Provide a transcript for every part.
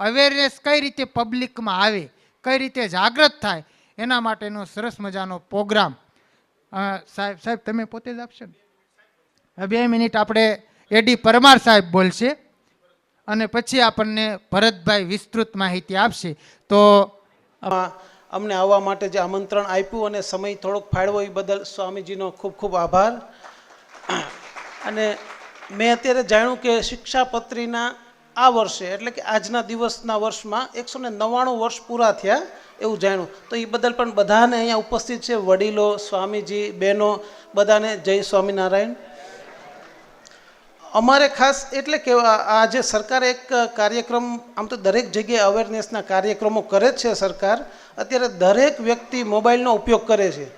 Awareness કઈ રીતે પબ્લિકમાં આવે, કઈ રીતે જાગૃત થાય, એના માટેનો સરસ મજાનો પ્રોગ્રામ સાહેબ સાહેબ, તમે પોતે જ આપશો ને? બે મિનિટ આપણે એડી પરમાર સાહેબ બોલશે અને પછી આપણને ભરતભાઈ વિસ્તૃત માહિતી આપશે. તો અમને આવવા માટે જે આમંત્રણ આપ્યું અને સમય થોડોક ફાળવો એ બદલ સ્વામીજીનો ખૂબ ખૂબ આભાર. અને મેં અત્યારે જાણ્યું કે શિક્ષાપત્રીના આ વર્ષે, એટલે કે આજના દિવસના વર્ષમાં એકસો ને નવ્વાણું વર્ષ પૂરા થયા એવું જાણ્યું. તો એ બદલ પણ બધાને અહીંયા ઉપસ્થિત છે વડીલો, સ્વામીજી, બહેનો, બધાને જય સ્વામિનારાયણ. અમારે ખાસ એટલે કે આ જે સરકારે એક કાર્યક્રમ, આમ તો દરેક જગ્યાએ અવેરનેસના કાર્યક્રમો કરે છે સરકાર. અત્યારે દરેક વ્યક્તિ મોબાઈલનો ઉપયોગ કરે છે.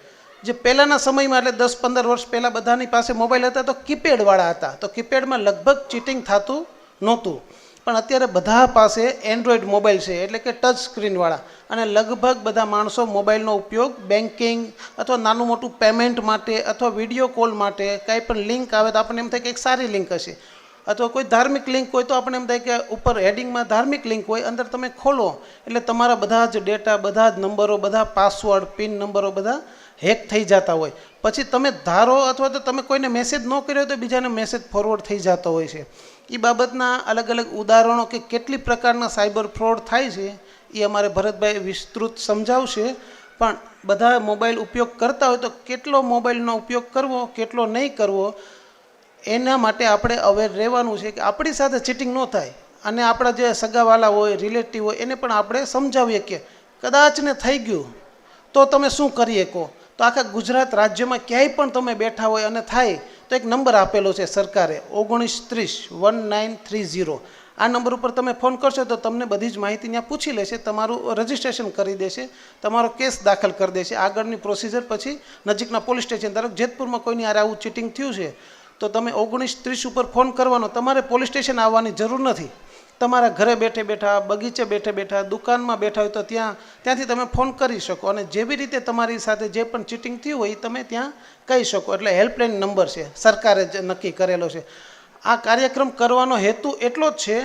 જે પહેલાંના સમયમાં, એટલે દસ પંદર વર્ષ પહેલાં બધાની પાસે મોબાઈલ હતા, તો કીપેડવાળા હતા. તો કીપેડમાં લગભગ ચીટિંગ થતું નહોતું. પણ અત્યારે બધા પાસે એન્ડ્રોઈડ મોબાઈલ છે, એટલે કે ટચ સ્ક્રીનવાળા અને લગભગ બધા માણસો મોબાઈલનો ઉપયોગ બેન્કિંગ અથવા નાનું મોટું પેમેન્ટ માટે અથવા વીડિયો કોલ માટે કાંઈ પણ લિંક આવે તો આપણને એમ થાય કે એક સારી લિંક હશે. અથવા કોઈ ધાર્મિક લિંક હોય તો આપણને એમ થાય કે ઉપર હેડિંગમાં ધાર્મિક લિંક હોય, અંદર તમે ખોલો. એટલે તમારા બધા જ ડેટા બધા જ નંબરો બધા પાસવર્ડ પિન નંબરો બધા હેક થઈ જતા હોય. પછી તમે ધારો અથવા તો તમે કોઈને મેસેજ ન કર્યો તો બીજાને મેસેજ ફોરવર્ડ થઈ જતો હોય છે. એ બાબતના અલગ અલગ ઉદાહરણો કે કેટલી પ્રકારના સાયબર ફ્રોડ થાય છે એ અમારે ભરતભાઈ વિસ્તૃત સમજાવશે. પણ બધા મોબાઈલ ઉપયોગ કરતા હોય તો કેટલો મોબાઈલનો ઉપયોગ કરવો, કેટલો નહીં કરવો, એના માટે આપણે અવેર રહેવાનું છે કે આપણી સાથે ચીટિંગ ન થાય. અને આપણા જે સગાવાલા હોય રિલેટિવ હોય, એને પણ આપણે સમજાવીએ કે કદાચને થઈ ગયું, તો તમે શું કરી શકો તો આખા ગુજરાત રાજ્યમાં ક્યાંય પણ તમે બેઠા હોય અને થાય તો એક નંબર આપેલો છે સરકારે, ઓગણીસ ત્રીસ, વન નાઇન થ્રી ઝીરો. આ નંબર ઉપર તમે ફોન કરશો તો તમને બધી જ માહિતી ત્યાં પૂછી લેશે, તમારું રજિસ્ટ્રેશન કરી દેશે, તમારો કેસ દાખલ કરી દેશે. આગળની પ્રોસિજર પછી નજીકના પોલીસ સ્ટેશન ધારો જેતપુરમાં કોઈની આરે આવું ચીટિંગ થયું છે, તો તમે ઓગણીસ ત્રીસ ઉપર ફોન કરવાનો. તમારે પોલીસ સ્ટેશન આવવાની જરૂર નથી. તમારા ઘરે બેઠે બેઠા, બગીચે બેઠે બેઠા, દુકાનમાં બેઠા હોય તો ત્યાં, ત્યાંથી તમે ફોન કરી શકો અને જેવી રીતે તમારી સાથે જે પણ ચીટિંગ થયું હોય એ તમે ત્યાં કહી શકો. એટલે હેલ્પલાઇન નંબર છે, સરકારે જ નક્કી કરેલો છે. આ કાર્યક્રમ કરવાનો હેતુ એટલો જ છે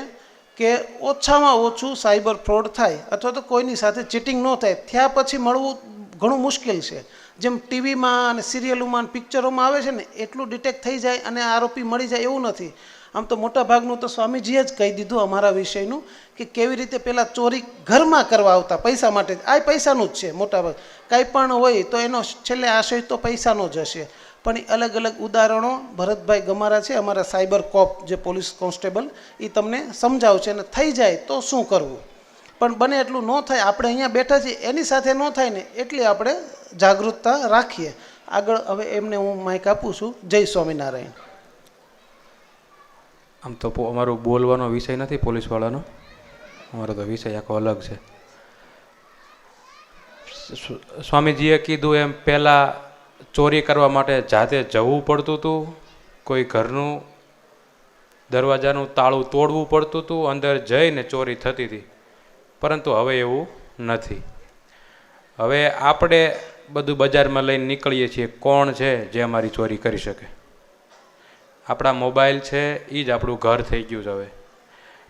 કે ઓછામાં ઓછું સાયબર ફ્રોડ થાય અથવા તો કોઈની સાથે ચીટિંગ ન થાય. ત્યાં પછી મળવું ઘણું મુશ્કેલ છે. જેમ ટીવીમાં અને સિરિયલોમાં પિક્ચરોમાં આવે છે ને, એટલું ડિટેક્ટ થઈ જાય અને આરોપી મળી જાય એવું નથી. આમ તો મોટા ભાગનું તો સ્વામીજીએ જ કહી દીધું અમારા વિષયનું કે કેવી રીતે પહેલાં ચોરી ઘરમાં કરવા આવતા, પૈસા માટે. આ પૈસાનું જ છે, મોટા ભાગ. કાંઈ પણ હોય તો એનો છેલ્લે આશય તો પૈસાનો જ હશે. પણ એ અલગ અલગ ઉદાહરણો ભરતભાઈ ગમારા છે, અમારા સાયબર કોપ જે પોલીસ કોન્સ્ટેબલ એ તમને સમજાવશે અને થઈ જાય તો શું કરવું? પણ બને એટલું ન થાય, આપણે અહીંયા બેઠા છીએ, એની સાથે ન થાય ને એટલી આપણે જાગૃતતા રાખીએ. આગળ હવે એમને હું માઇક આપું છું. જય સ્વામિનારાયણ. આમ તો અમારો બોલવાનો વિષય નથી, પોલીસવાળાનો. અમારો તો વિષય આખો અલગ છે. સ્વામીજીએ કીધું એમ, પહેલાં ચોરી કરવા માટે જાતે જવું પડતું હતું કોઈ ઘરનું દરવાજાનું તાળું તોડવું પડતું હતું અંદર જઈને ચોરી થતી હતી. પરંતુ હવે એવું નથી. હવે આપણે બધું બજારમાં લઈને નીકળીએ છીએ, કોણ છે જે અમારી ચોરી કરી શકે? આપણા મોબાઈલ છે એ જ આપણું ઘર થઈ ગયું છે હવે.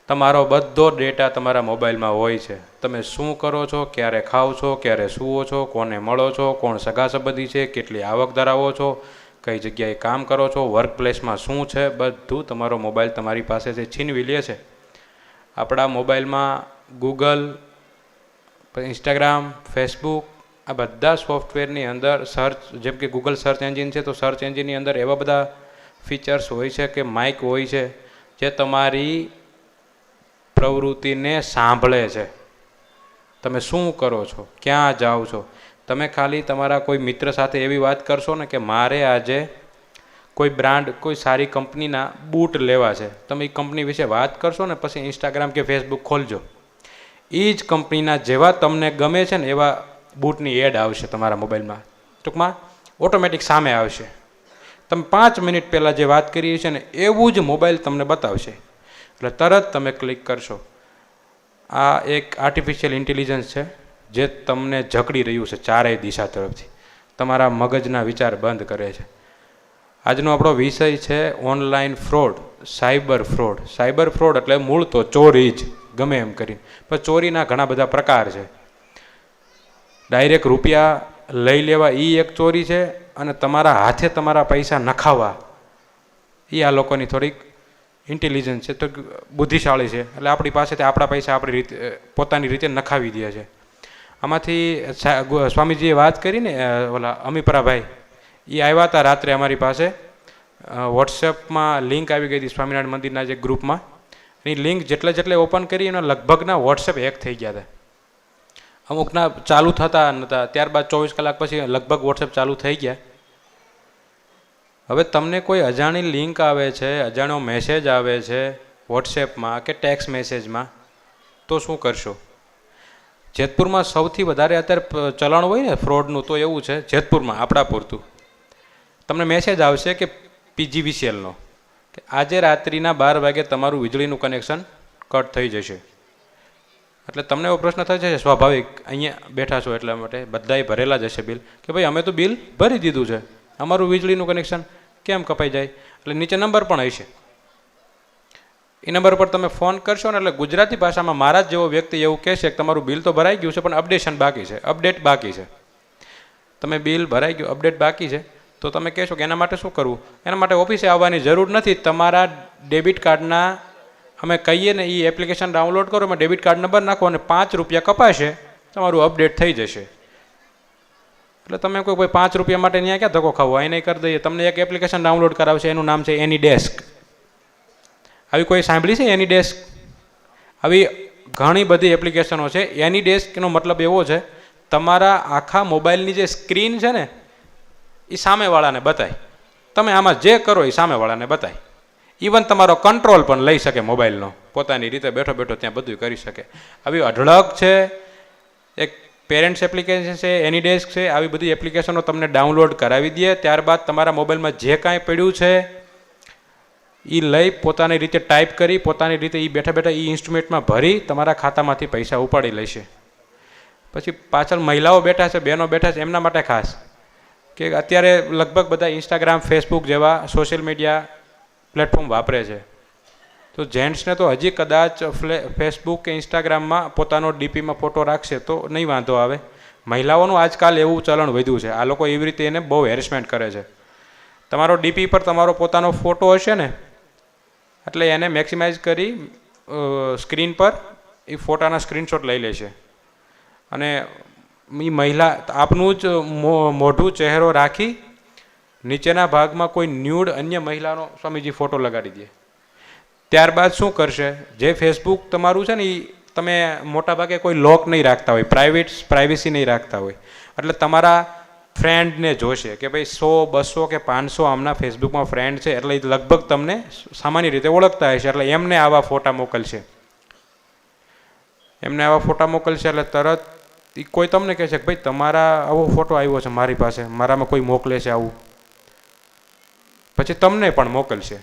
તમારો બધો ડેટા તમારા મોબાઈલમાં હોય છે. તમે શું કરો છો, ક્યારે ખાઓ છો, ક્યારે સૂવો છો, કોને મળો છો, કોણ સગા સંબંધી છે, કેટલી આવક ધરાવો છો, કઈ જગ્યાએ કામ કરો છો વર્ક પ્લેસમાં શું છે, બધું તમારો મોબાઈલ તમારી પાસે છે, છીનવી લે છે. આપણા મોબાઈલમાં ગૂગલ ઇન્સ્ટાગ્રામ ફેસબુક આ બધા સોફ્ટવેરની અંદર સર્ચ જેમ કે ગૂગલ સર્ચ એન્જિન છે, તો સર્ચ એન્જિનની અંદર એવા બધા ફીચર્સ હોય છે કે માઇક હોય છે જે તમારી પ્રવૃત્તિને સાંભળે છે? તમે શું કરો છો? ક્યાં જાઓ છો? તમે ખાલી તમારા કોઈ મિત્ર સાથે એવી વાત કરશો ને કે મારે આજે કોઈ બ્રાન્ડ, કોઈ સારી કંપનીના બૂટ લેવા છે. તમે એ કંપની વિશે વાત કરશો ને પછી ઇન્સ્ટાગ્રામ કે ફેસબુક ખોલજો. એ જ કંપનીના જેવા તમને ગમે છે ને એવા બૂટની એડ આવશે તમારા મોબાઈલમાં. ટૂંકમાં, ઓટોમેટિક સામે આવશે. તમે પાંચ મિનિટ પહેલાં જે વાત કરી છે ને, એવું જ મોબાઈલ તમને બતાવશે. એટલે તરત તમે ક્લિક કરશો. આ એક આર્ટિફિશિયલ ઇન્ટેલિજન્સ છે, જે તમને જકડી રહ્યું છે ચારેય દિશા તરફથી. તમારા મગજના વિચાર બંધ કરે છે. આજનો આપણો વિષય છે online fraud, cyber fraud. Cyber fraud એટલે મૂળ તો ચોરી જ, ગમે એમ કરીને. પણ ચોરીના ઘણા બધા પ્રકાર છે. ડાયરેક્ટ રૂપિયા લઈ લેવા એ એક ચોરી છે અને તમારા હાથે તમારા પૈસા નખાવા. એ આ લોકોની થોડીક ઇન્ટેલિજન્સ છે તો બુદ્ધિશાળી છે. એટલે આપણી પાસેથી આપણા પૈસા આપણી રીતે પોતાની રીતે નખાવી દે છે. આમાંથી સ્વામીજીએ વાત કરી ને ઓલા અમીપરાભાઈ એ આવ્યા હતા રાત્રે અમારી પાસે. વોટ્સએપમાં લિંક આવી ગઈ હતી સ્વામિનારાયણ મંદિરના જે ગ્રુપમાં. એની લિંક જેટલે જેટલે ઓપન કરી એના લગભગના વોટ્સએપ હેક થઈ ગયા હતા. અમુકના ચાલુ થતા નહોતા ત્યારબાદ ચોવીસ કલાક પછી લગભગ વોટ્સએપ ચાલુ થઈ ગયા. હવે તમને કોઈ અજાણી લિંક આવે છે, અજાણ્યો મેસેજ આવે છે વોટ્સએપમાં કે ટેક્સ મેસેજમાં તો શું કરશો? જેતપુરમાં સૌથી વધારે અત્યારે ચલણ હોય ને ફ્રોડનું તો એવું છે, જેતપુરમાં આપણા પૂરતું તમને મેસેજ આવશે કે પીજીવીસીએલનો કે આજે રાત્રિના બાર વાગે તમારું વીજળીનું કનેક્શન કટ થઈ જશે. એટલે તમને એવો પ્રશ્ન થશે છે સ્વાભાવિક અહીંયા બેઠા છો એટલા માટે બધાએ ભરેલા જ હશે બિલ કે ભાઈ અમે તો બિલ ભરી દીધું છે. અમારું વીજળીનું કનેક્શન કેમ કપાઈ જાય? એટલે નીચે નંબર પણ હશે. એ નંબર પર તમે ફોન કરશો ને એટલે ગુજરાતી ભાષામાં મારા જ જેવો વ્યક્તિ એવું કહેશે કે તમારું બિલ તો ભરાઈ ગયું છે, પણ અપડેશન બાકી છે. અપડેટ બાકી છે. તમે બિલ ભરાઈ ગયું અપડેટ બાકી છે. તો તમે કહેશો કે એના માટે શું કરવું? એના માટે ઓફિસે આવવાની જરૂર નથી. તમારા ડેબિટ કાર્ડના અમે કહીએ ને એ એપ્લિકેશન ડાઉનલોડ કરો, એમાં ડેબિટ કાર્ડ નંબર નાખો અને પાંચ રૂપિયા કપાશે. તમારું અપડેટ થઈ જશે. એટલે તમે કોઈ ભાઈ પાંચ રૂપિયા માટે ત્યાં ક્યાં ધક્કો ખાવો? એને કરી દઈએ. તમને એક એપ્લિકેશન ડાઉનલોડ કરાવશે, એનું નામ છે એની ડેસ્ક આવી કોઈ સાંભળી છે એની ડેસ્ક આવી ઘણી બધી એપ્લિકેશનો છે. એની ડેસ્કનો મતલબ એવો છે, તમારા આખા મોબાઈલની જે સ્ક્રીન છે ને એ સામેવાળાને બતાય. તમે આમાં જે કરો એ સામેવાળાને બતાય. ઇવન તમારો કંટ્રોલ પણ લઈ શકે મોબાઈલનો પોતાની રીતે બેઠો બેઠો ત્યાં બધું કરી શકે. આવી અઢળક છે, એક પેરેન્ટ્સ એપ્લિકેશન છે એની ડેસ્ક છે, આવી બધી એપ્લિકેશનો તમને ડાઉનલોડ કરાવી દે. ત્યારબાદ તમારા મોબાઈલમાં જે કાંઈ પડ્યું છે એ લઈ પોતાની રીતે ટાઈપ કરી, પોતાની રીતે એ બેઠા બેઠા એ ઇન્સ્ટ્રુમેન્ટમાં ભરી, તમારા ખાતામાંથી પૈસા ઉપાડી લેશે. પછી પાછળ મહિલાઓ બેઠા છે, બહેનો બેઠા છે, એમના માટે ખાસ. કે અત્યારે લગભગ બધા ઇન્સ્ટાગ્રામ ફેસબુક જેવા સોશિયલ મીડિયા પ્લેટફોર્મ વાપરે છે. તો જેન્ટ્સને તો હજી કદાચ ફ્લે, ફેસબુક કે ઇન્સ્ટાગ્રામમાં પોતાનો ડીપીમાં ફોટો રાખશે તો નહીં વાંધો આવે. મહિલાઓનું આજકાલ એવું ચલણ વધ્યું છે. આ લોકો એવી રીતે એને બહુ હેરેસમેન્ટ કરે છે. તમારો ડીપી પર તમારો પોતાનો ફોટો હશે ને, એટલે એને મેક્સિમાઇઝ કરી સ્ક્રીન પર એ ફોટાના સ્ક્રીનશોટ લઈ લેશે. અને એ મહિલા, આપનું જ મોઢું, ચહેરો રાખી નીચેના ભાગમાં કોઈ ન્યૂડ અન્ય મહિલાનો સ્વામીજી ફોટો લગાડી દે. ત્યારબાદ શું કરશે? જે ફેસબુક તમારું છે ને એ તમે મોટાભાગે કોઈ લોક નહીં રાખતા હોય પ્રાઇવેટ પ્રાઇવેસી નહીં રાખતા હોય. એટલે તમારા ફ્રેન્ડને જોશે કે ભાઈ સો, બસો કે પાંચસો આમના ફેસબુકમાં ફ્રેન્ડ છે, એટલે લગભગ તમને સામાન્ય રીતે ઓળખતા હશે, એટલે એમને આવા ફોટા મોકલશે. એમને આવા ફોટા મોકલશે, એટલે તરત કોઈ તમને કહે છે કે ભાઈ તમારા આવો ફોટો આવ્યો છે મારી પાસે, મારામાં કોઈ મોકલે છે આવું. પછી તમને પણ મોકલશે.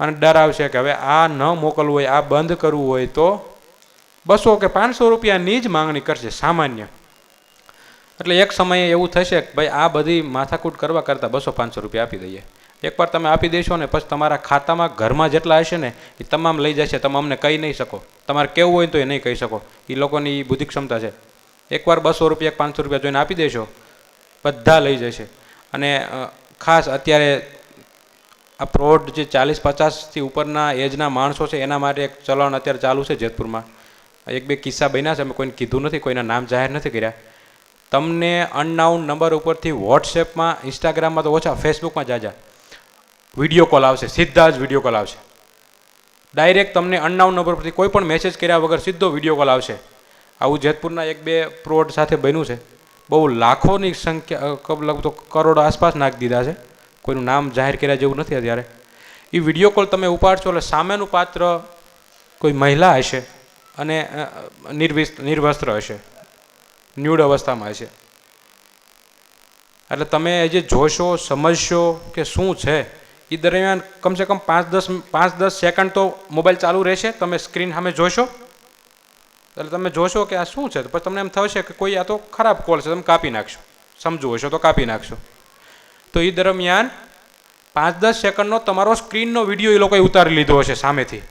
અને ડરાવશે કે હવે આ ન મોકલવું હોય, આ બંધ કરવું હોય તો બસો કે પાંચસો રૂપિયાની જ માંગણી કરશે, સામાન્ય. એટલે એક સમયે એવું થશે કે ભાઈ આ બધી માથાકૂટ કરવા કરતાં બસો પાંચસો રૂપિયા આપી દઈએ. એકવાર તમે આપી દેશો ને, પછી તમારા ખાતામાં ઘરમાં જેટલા હશે ને, એ તમામ લઈ જશે, તમે અમને કહી નહીં શકો. તમારે કેવું હોય તો એ નહીં કહી શકો. એ લોકોની બુદ્ધિ ક્ષમતા છે. એકવાર બસો રૂપિયા પાંચસો રૂપિયા જોઈને આપી દેશો, બધા લઈ જશે. અને ખાસ અત્યારે આ ફ્રોડ જે ચાલીસ પચાસથી ઉપરના એજના માણસો છે, એના માટે એક ચલણ અત્યારે ચાલુ છે જેતપુરમાં. એક બે કિસ્સા બન્યા છે, અમે કોઈને કીધું નથી, કોઈના નામ જાહેર નથી કર્યા. તમને અનનાઉન નંબર ઉપરથી વોટ્સએપમાં, ઇન્સ્ટાગ્રામમાં તો ઓછા, ફેસબુકમાં જાજા. વીડિયો કોલ આવશે, સીધા જ વીડિયો કોલ આવશે. ડાયરેક્ટ તમને અનનાઉન નંબર પરથી કોઈ પણ મેસેજ કર્યા વગર સીધો વીડિયો કોલ આવશે. આવું જેતપુરના એક બે ફ્રોડ સાથે બન્યું છે. બહુ લાખોની સંખ્યા લગભગ તો કરોડો આસપાસ નાખી દીધા છે. કોઈનું નામ જાહેર કર્યા જેવું નથી અત્યારે. એ વીડિયો કોલ તમે ઉપાડશો એટલે સામેનું પાત્ર કોઈ મહિલા હશે અને અ, નિર્વિસ્ત નિર્વસ્ત્ર હશે. ન્યૂડ અવસ્થામાં હશે. એટલે તમે જે જોશો સમજશો કે શું છે એ દરમિયાન કમસે કમ પાંચ દસ પાંચ દસ સેકન્ડ તો મોબાઈલ ચાલુ રહેશે તમે સ્ક્રીન સામે જોશો. એટલે તમે જોશો કે આ શું છે પછી તમને એમ થશે કે કોઈ આ તો ખરાબ કોલ છે તમે કાપી નાખશો. સમજવું હશો તો કાપી નાખશો. તો એ દરમિયાન પાંચ દસ સેકન્ડનો તમારો સ્ક્રીનનો વીડિયો એ લોકોએ ઉતારી લીધો હશે સામેથી.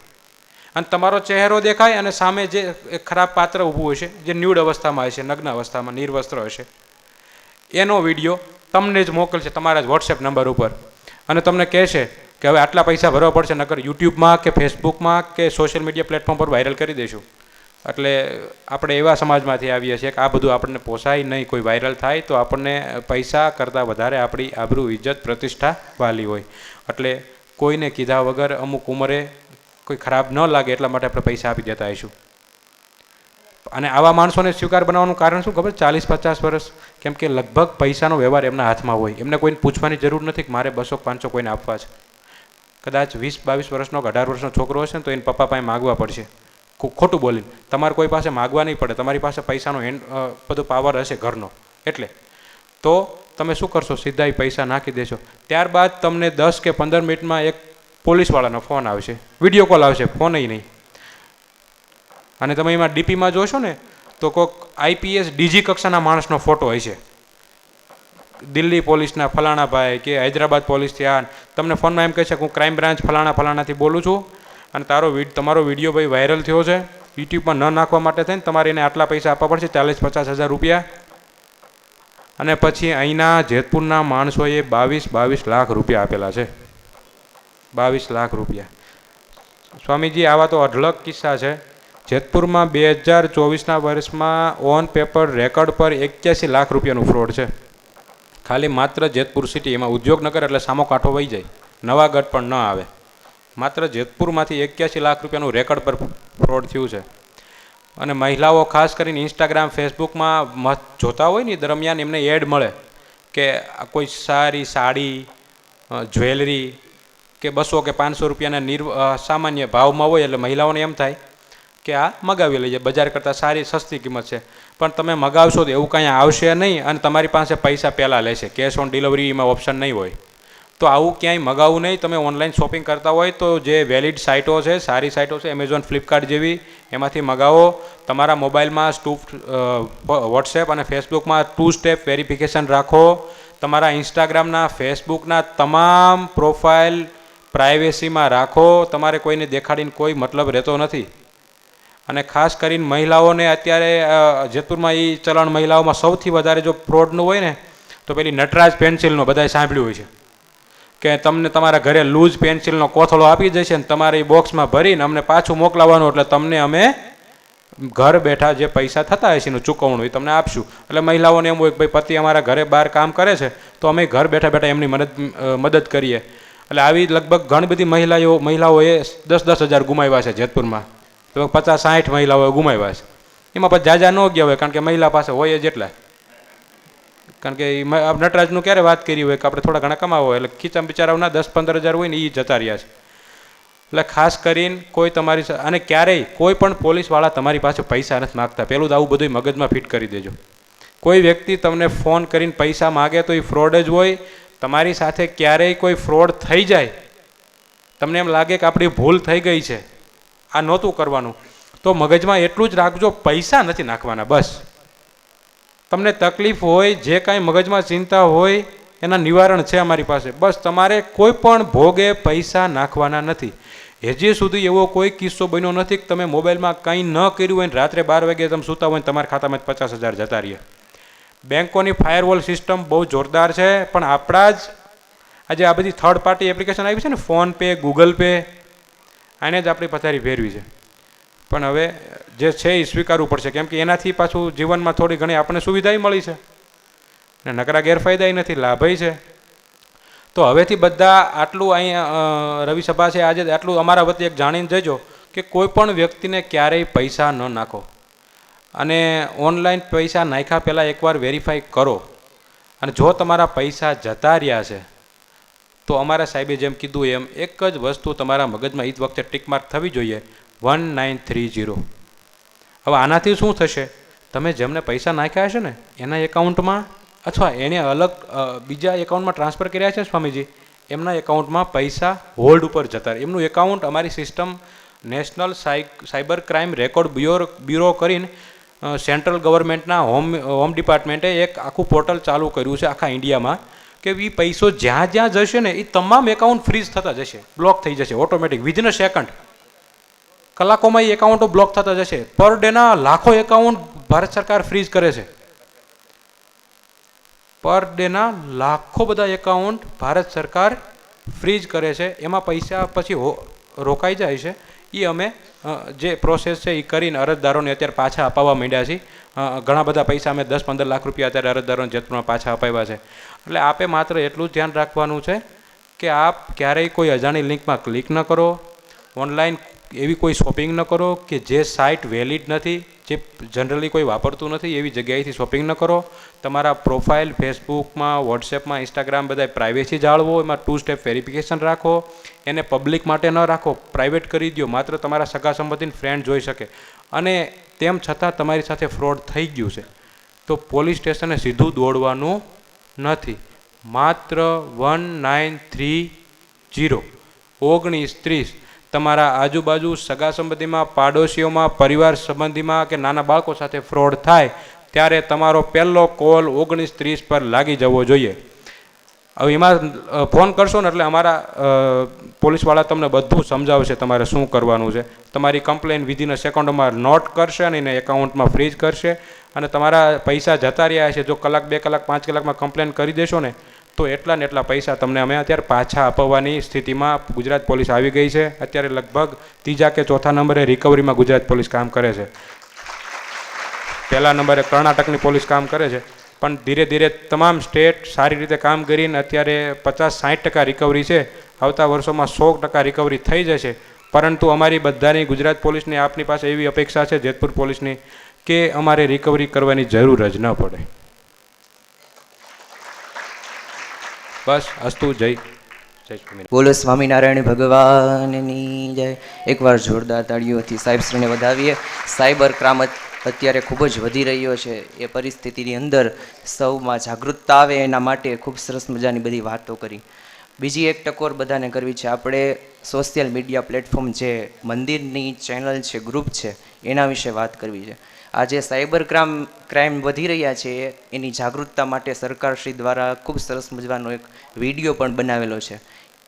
અને તમારો ચહેરો દેખાય અને સામે જે ખરાબ પાત્ર ઊભું હશે જે ન્યૂડ અવસ્થામાં હશે નગ્ન અવસ્થામાં, નિર્વસ્ત્ર હશે એનો વીડિયો તમને જ મોકલશે તમારા જ વોટ્સએપ નંબર ઉપર. અને તમને કહેશે કે હવે આટલા પૈસા ભરવા પડશે નકર યુટ્યુબમાં કે ફેસબુકમાં કે સોશિયલ મીડિયા પ્લેટફોર્મ પર વાયરલ કરી દઈશું એટલે આપણે એવા સમાજમાંથી આવીએ છીએ કે આ બધું આપણને પોસાય નહીં. કોઈ વાયરલ થાય તો આપણને પૈસા કરતાં વધારે આપણી આબરૂ ઇજ્જત, પ્રતિષ્ઠા વાલી હોય. એટલે કોઈને કીધા વગર અમુક ઉંમરે કોઈ ખરાબ ન લાગે એટલા માટે આપણે પૈસા આપી દેતા આવીશું. અને આવા માણસોને સ્વીકાર બનાવવાનું કારણ શું ખબર? ચાલીસ, પચાસ વર્ષ, કેમ કે લગભગ પૈસાનો વ્યવહાર એમના હાથમાં હોય. એમને કોઈને પૂછવાની જરૂર નથી કે મારે બસો પાંચસો કોઈને આપવા છે. કદાચ વીસ, બાવીસ વર્ષનો અઢાર વર્ષનો છોકરો હશે ને તો એને પપ્પા પાસે માગવા પડશે. ખોટું બોલીને. તમારે કોઈ પાસે માગવા નહીં પડે. તમારી પાસે પૈસાનો હેન્ડ અ, બધો પાવર હશે ઘરનો. એટલે. તો તમે શું કરશો? સીધા એ પૈસા નાખી દેશો. ત્યારબાદ તમને દસ કે પંદર મિનિટમાં એક પોલીસવાળાનો ફોન આવશે. વીડિયો કોલ આવશે. ફોન નહીં. અને તમે એમાં ડીપીમાં જોશો ને તો કોઈક આઈપીએસ ડીજી કક્ષાના માણસનો ફોટો હોય છે. દિલ્હી પોલીસના ફલાણા ભાઈ કે હૈદરાબાદ પોલીસથી આ તમને ફોનમાં એમ કહે છે કે હું ક્રાઇમ બ્રાન્ચ ફલાણા ફલાણાથી બોલું છું. અને તારો તમારો વીડિયો ભાઈ વાયરલ થયો છે. યુટ્યુબમાં ન નાખવા માટે થઈને તમારે એને આટલા પૈસા આપવા પડશે, ચાલીસ પચાસ હજાર રૂપિયા. અને પછી અહીંના જેતપુરના માણસોએ બાવીસ બાવીસ લાખ રૂપિયા આપેલા છે. બાવીસ લાખ રૂપિયા. સ્વામીજી, આવા તો અઢળક કિસ્સા છે. જેતપુરમાં બે હજાર ચોવીસના વર્ષમાં ઓન પેપર રેકોર્ડ પર એક્યાસી લાખ રૂપિયાનું ફ્રોડ છે. ખાલી માત્ર જેતપુર સિટી એમાં ઉદ્યોગનગર એટલે સામો કાંઠો વહી જાય. નવાગઢ પણ ન આવે. માત્ર જેતપુરમાંથી એક્યાસી લાખ રૂપિયાનું રેકોર્ડ પર ફ્રોડ થયું છે. અને મહિલાઓ ખાસ કરીને ઇન્સ્ટાગ્રામ ફેસબુકમાં જોતા હોય ને દરમિયાન એમને એડ મળે કે કોઈ સારી સાડી જ્વેલરી કે બસો કે પાંચસો રૂપિયાના નિર્ સામાન્ય ભાવમાં હોય એટલે મહિલાઓને એમ થાય કે આ મગાવી લઈએ બજાર કરતાં સારી, સસ્તી કિંમત છે. પણ તમે મગાવશો તો એવું કાંઈ આવશે નહીં અને તમારી પાસે પૈસા પહેલાં લેશે. કેશ ઓન ડિલિવરીમાં ઓપ્શન નહીં હોય. તો આવું ક્યાંય મગાવવું નહીં. તમે ઓનલાઈન શોપિંગ કરતા હોય તો જે વેલિડ સાઇટો છે, સારી સાઇટો છે એમેઝોન ફ્લિપકાર્ટ જેવી, એમાંથી મગાવો. તમારા મોબાઈલમાં ટુ વોટ્સએપ અને ફેસબુકમાં ટુ સ્ટેપ વેરિફિકેશન રાખો. તમારા ઇન્સ્ટાગ્રામના ફેસબુકના તમામ પ્રોફાઇલ પ્રાઇવેસીમાં રાખો. તમારે કોઈને દેખાડીને કોઈ મતલબ રહેતો નથી. અને ખાસ કરીને મહિલાઓને અત્યારે જેતપુરમાં એ ચલણ મહિલાઓમાં સૌથી વધારે જો ફ્રોડનું હોય ને, તો પેલી નટરાજ પેન્સિલનો બધાએ સાંભળ્યું હોય છે. કે તમને તમારા ઘરે લૂઝ પેન્સિલનો કોથળો આપી જશે ને તમારે એ બોક્સમાં ભરીને અમને પાછું મોકલાવવાનું એટલે તમને અમે ઘર બેઠા જે પૈસા થતા હશે એનું ચૂકવણું એ તમને આપશું. એટલે મહિલાઓને એમ હોય કે ભાઈ, પતિ અમારા ઘરે બહાર કામ કરે છે, તો અમે ઘર બેઠા બેઠા એમની મદદ મદદ કરીએ. એટલે આવી લગભગ ઘણી બધી મહિલાઓ, મહિલાઓએ દસ દસ હજાર ગુમાવ્યા છે જેતપુરમાં. તો પચાસ સાઠ મહિલાઓએ ગુમાવ્યા છે. એમાં પછી જાજા ન ગયા હોય કારણ કે મહિલા પાસે હોય જ એટલા. કારણ કે નટરાજનું ક્યારે વાત કરી હોય કે આપણે થોડા ઘણા કમાવો એટલે ખીચા બિચારાઓના દસ પંદર હજાર હોય ને એ જતા રહ્યા છે. એટલે ખાસ કરીને કોઈ તમારી અને ક્યારેય કોઈ પણ પોલીસવાળા તમારી પાસે પૈસા નથી માગતા. પહેલું તો આવું બધું મગજમાં ફિટ કરી દેજો. કોઈ વ્યક્તિ તમને ફોન કરીને પૈસા માગે તો એ ફ્રોડ જ હોય. તમારી સાથે ક્યારેય કોઈ ફ્રોડ થઈ જાય. તમને એમ લાગે કે આપણી ભૂલ થઈ ગઈ છે. આ નહોતું કરવાનું. તો મગજમાં એટલું જ રાખજો, પૈસા નથી નાખવાના, બસ. તમને તકલીફ હોય, જે કાંઈ મગજમાં ચિંતા હોય, એના નિવારણ છે અમારી પાસે. બસ તમારે કોઈ પણ ભોગે પૈસા નાખવાના નથી. હજી સુધી એવો કોઈ કિસ્સો બન્યો નથી કે તમે મોબાઈલમાં કંઈ ન કર્યું હોય ને રાત્રે બાર વાગે તમે સૂતા હોય તમારા ખાતામાં પચાસ હજાર જતા રહીએ બેંકોની ફાયરવોલ સિસ્ટમ બહુ જોરદાર છે, પણ આપણા જ આજે આ બધી થર્ડ પાર્ટી એપ્લિકેશન આવી છે ને ફોનપે ગૂગલ પે, આને જ આપણી પથારી ફેરવી છે. પણ હવે જે છે એ સ્વીકારવું પડશે. કેમ કે એનાથી પાછું જીવનમાં થોડી ઘણી આપણને સુવિધાય મળી છે. ને નકરા ગેરફાયદાય નથી, લાભય છે. તો હવેથી બધા આટલું અહીંયા રવિસભા રવિ સભા છે, આજે આટલું અમારા વતી એક જાણીને જજો કે કોઈ પણ વ્યક્તિને ક્યારેય પૈસા ન નાખો. અને ઓનલાઈન પૈસા નાખ્યા પહેલાં એકવાર વેરીફાઈ કરો. અને જો તમારા પૈસા જતા રહ્યા છે, તો અમારા સાહેબે જેમ કીધું એમ એક જ વસ્તુ તમારા મગજમાં એ જ વખતે ટીક માર્ક થવી જોઈએ. વન નાઇન થ્રી જીરો હવે આનાથી શું થશે? તમે જેમને પૈસા નાખ્યા છે ને, એના એકાઉન્ટમાં અથવા એને અલગ બીજા એકાઉન્ટમાં ટ્રાન્સફર કર્યા છે સ્વામીજી, એમના એકાઉન્ટમાં પૈસા હોલ્ડ ઉપર જતા એમનું એકાઉન્ટ અમારી system national cyber crime record bureau bureau કરીને સેન્ટ્રલ ગવર્મેન્ટના હોમ હોમ ડિપાર્ટમેન્ટે એક આખું પોર્ટલ ચાલુ કર્યું છે આખા ઇન્ડિયામાં, કે એ પૈસો જ્યાં જ્યાં જશે ને એ તમામ એકાઉન્ટ ફ્રીઝ થતા જશે, બ્લોક થઈ જશે, ઓટોમેટિક, વિધિન અ સેકન્ડ. કલાકોમાં એ એકાઉન્ટો બ્લોક થતા જશે. પર ડેના લાખો એકાઉન્ટ ભારત સરકાર ફ્રીઝ કરે છે. પર ડેના લાખો બધા એકાઉન્ટ ભારત સરકાર ફ્રીઝ કરે છે. એમાં પૈસા પછી રોકાઈ જાય છે. એ અમે જે પ્રોસેસ છે એ કરીને અરજદારોને અત્યારે પાછા અપાવવા માંડ્યા છીએ. ઘણા બધા પૈસા અમે દસ પંદર લાખ રૂપિયા અત્યારે અરજદારોને જેતપુરમાં પાછા અપાવ્યા છે. એટલે આપે માત્ર એટલું જ ધ્યાન રાખવાનું છે કે આપ ક્યારેય કોઈ અજાણી લિંકમાં ક્લિક ન કરો. ઓનલાઈન એવી કોઈ શોપિંગ ન કરો કે જે સાઇટ વેલિડ નથી, જે જનરલી કોઈ વાપરતું નથી, એવી જગ્યાએથી શોપિંગ ન કરો. તમારા પ્રોફાઇલ ફેસબુકમાં વોટ્સએપમાં ઇન્સ્ટાગ્રામ બધા પ્રાઇવેસી જાળવો, એમાં ટુ સ્ટેપ વેરિફિકેશન રાખો. એને પબ્લિક માટે ન રાખો પ્રાઇવેટ કરી દો માત્ર તમારા સગા સંબંધીને ફ્રેન્ડ જોઈ શકે. અને તેમ છતાં તમારી સાથે ફ્રોડ થઈ ગયું છે. તો પોલીસ સ્ટેશને સીધું દોડવાનું નથી. માત્ર વન નાઇન થ્રી જીરો ઓગણીસ ત્રીસ તમારા આજુબાજુ સગા સંબંધીમાં, પાડોશીઓમાં, પરિવાર સંબંધીમાં કે નાના બાળકો સાથે ફ્રોડ થાય, ત્યારે તમારો પહેલો કોલ ઓગણીસ ત્રીસ પર લાગી જવો જોઈએ. હવે એમાં ફોન કરશો ને એટલે અમારા પોલીસવાળા તમને બધું સમજાવશે તમારે શું કરવાનું છે. તમારી કમ્પ્લેન વિધિન સેકન્ડોમાં નોટ કરશે અને એને એકાઉન્ટમાં ફ્રીજ કરશે. અને તમારા પૈસા જતા રહ્યા છે, જો કલાક, બે કલાક, પાંચ કલાકમાં કમ્પ્લેન કરી દેશો ને તો એટલા ને એટલા પૈસા તમને અમે અત્યારે પાછા અપાવવાની સ્થિતિમાં ગુજરાત પોલીસ આવી ગઈ છે. અત્યારે લગભગ ત્રીજા કે ચોથા નંબરે રિકવરીમાં ગુજરાત પોલીસ કામ કરે છે. પહેલા નંબરે કર્ણાટકની પોલીસ કામ કરે છે. પણ ધીરે ધીરે તમામ સ્ટેટ સારી રીતે કામ કરીને અત્યારે પચાસ સાઠ ટકા રિકવરી છે. આવતા વર્ષોમાં સો ટકા રિકવરી થઈ જશે. પરંતુ અમારી બધાની ગુજરાત પોલીસની આપની પાસે એવી અપેક્ષા છે, જેતપુર પોલીસની, કે અમારે રિકવરી કરવાની જરૂર જ ન પડે. બસ, અસ્તુ, જય. બોલો સ્વામિનારાયણ ભગવાનની જય. એકવાર જોરદાર તાળીઓથી સાહેબશ્રીને વધાવીએ. સાયબર ક્રાઇમ અત્યારે ખૂબ જ વધી રહ્યો છે. એ પરિસ્થિતિની અંદર સૌમાં જાગૃતતા આવે એના માટે ખૂબ સરસ મજાની બધી વાતો કરી. બીજી એક ટકોર બધાને કરવી છે. આપણે સોશિયલ મીડિયા પ્લેટફોર્મ જે મંદિરની ચેનલ છે, ગ્રુપ છે, એના વિશે વાત કરવી છે. આજે સાયબર ક્રાઇમ ક્રાઇમ વધી રહ્યા છે, એની જાગૃતતા માટે સરકારશ્રી દ્વારા ખૂબ સરસ મજાનો એક વીડિયો પણ બનાવેલો છે.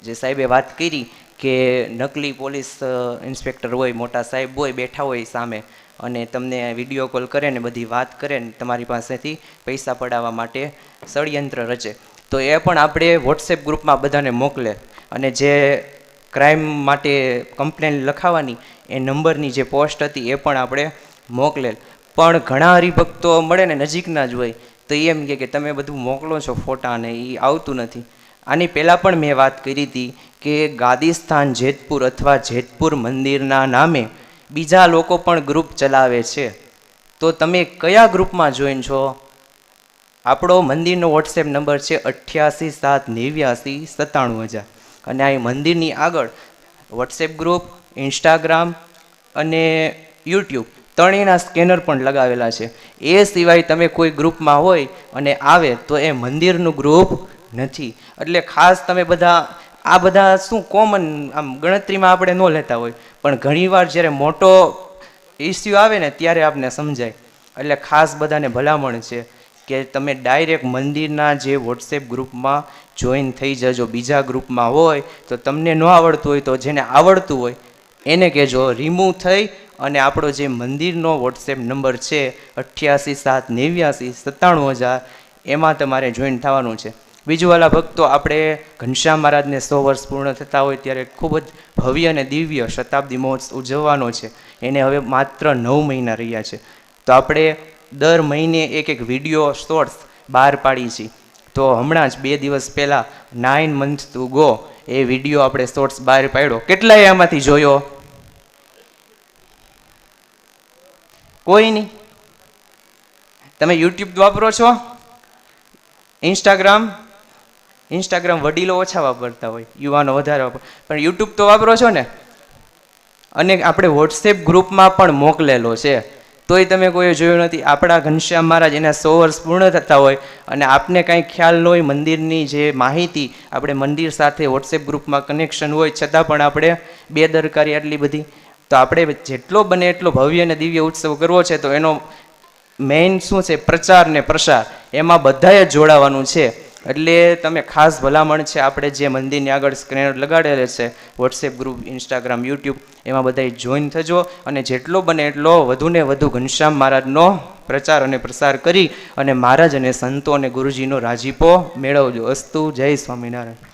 જે સાહેબે વાત કરી કે નકલી પોલીસ ઇન્સ્પેક્ટર હોય, મોટા સાહેબ હોય, બેઠા હોય સામે, અને તમને વીડિયો કોલ કરે ને બધી વાત કરે ને તમારી પાસેથી પૈસા પડાવવા માટે ષડયંત્ર રચે. તો એ પણ આપણે વોટ્સએપ ગ્રુપમાં બધાને મોકલે. અને જે ક્રાઇમ માટે કમ્પ્લેન લખાવવાની એ નંબરની જે પોસ્ટ હતી, એ પણ આપણે મોકલેલ. પણ ઘણા હરિભક્તો મળે ને નજીકના જ હોય, તો એ એમ કે તમે બધું મોકલો છો ફોટા ને એ આવતું નથી. આની પહેલાં પણ મેં વાત કરી હતી કે ગાદીસ્થાન જેતપુર અથવા જેતપુર મંદિરના નામે બીજા લોકો પણ ગ્રુપ ચલાવે છે. તો તમે કયા ગ્રુપમાં જોઈન છો? આપણો મંદિરનો વોટ્સએપ નંબર છે અઠ્યાસી સાત નેવ્યાસી સત્તાણું હજાર. અને આ મંદિરની આગળ વોટ્સએપ ગ્રુપ, ઇન્સ્ટાગ્રામ અને યુટ્યુબ. ત્રણેયના સ્કેનર પણ લગાવેલા છે. એ સિવાય તમે કોઈ ગ્રુપમાં હોય અને આવે તો એ મંદિરનું ગ્રુપ નથી. એટલે ખાસ તમે બધા, આ બધા શું કોમન, આમ ગણતરીમાં આપણે ન લેતા હોય. પણ ઘણીવાર જ્યારે મોટો ઇસ્યુ આવે ને ત્યારે આપને સમજાય. એટલે ખાસ બધાને ભલામણ છે કે તમે ડાયરેક્ટ મંદિરના જે વોટ્સએપ ગ્રુપમાં જોઈન થઈ જજો. બીજા ગ્રુપમાં હોય તો તમને ન આવડતું હોય તો જેને આવડતું હોય એને કહેજો. રિમૂવ થઈ અને આપણો જે મંદિરનો વોટ્સએપ નંબર છે અઠ્યાસી સાત નેવ્યાસી સત્તાણું હજાર, એમાં તમારે જોઈન થવાનું છે. બીજું ભક્તો, આપણે ઘનશ્યામ મહારાજને સો વર્ષ પૂર્ણ થતા હોય ત્યારે ખૂબ જ ભવ્ય અને દિવ્ય શતાબ્દી મહોત્સવ ઉજવવાનો છે. એને હવે માત્ર નવ મહિના રહ્યા છે. તો આપણે દર મહિને એક એક વીડિયો શોર્ટ્સ બહાર પાડી છીએ. તો હમણાં જ બે દિવસ પહેલાં નાઇન મંથ ટુ ગો એ વીડિયો આપણે શોર્ટ્સ બહાર પાડ્યો. કેટલાય આમાંથી જોયો? કોઈ નહીં તમે યુટ્યુબ વાપરો છો? ઇન્સ્ટાગ્રામ ઇન્સ્ટાગ્રામ વડીલો ઓછા વાપરતા હોય, યુવાનો વધારે વાપર. પણ યુટ્યુબ તો વાપરો છો ને? અને આપણે વોટ્સએપ ગ્રુપમાં પણ મોકલેલો છે. તોય તમે કોઈ જોયું નથી, આપણા ઘનશ્યામ મહારાજ એના સો વર્ષ પૂર્ણ થતા હોય અને આપને કાંઈ ખ્યાલ ન હોય મંદિરની જે માહિતી, આપણે મંદિર સાથે વોટ્સએપ ગ્રુપમાં કનેક્શન હોય, છતાં પણ આપણે બેદરકારી આટલી બધી તો આપણે જેટલો બને એટલો ભવ્ય અને દિવ્ય ઉત્સવ કરવો છે, તો એનો મેઇન શું છે, પ્રચાર ને પ્રસાર, એમાં બધાએ જોડાવાનું છે. એટલે તમે ખાસ ભલામણ છે, આપણે જે મંદિરની આગળ સ્ક્રેનર લગાડેલ છે વોટ્સએપ ગ્રુપ ઇન્સ્ટાગ્રામ યુટ્યુબ એમાં બધાય જોઈન થજો અને જેટલો બને એટલો વધુને વધુ ઘનશ્યામ મહારાજનો પ્રચાર અને પ્રસાર કરી અને મહારાજ અને સંતો અને ગુરુજીનો રાજીપો મેળવજો. અસ્તુ, જય સ્વામિનારાયણ.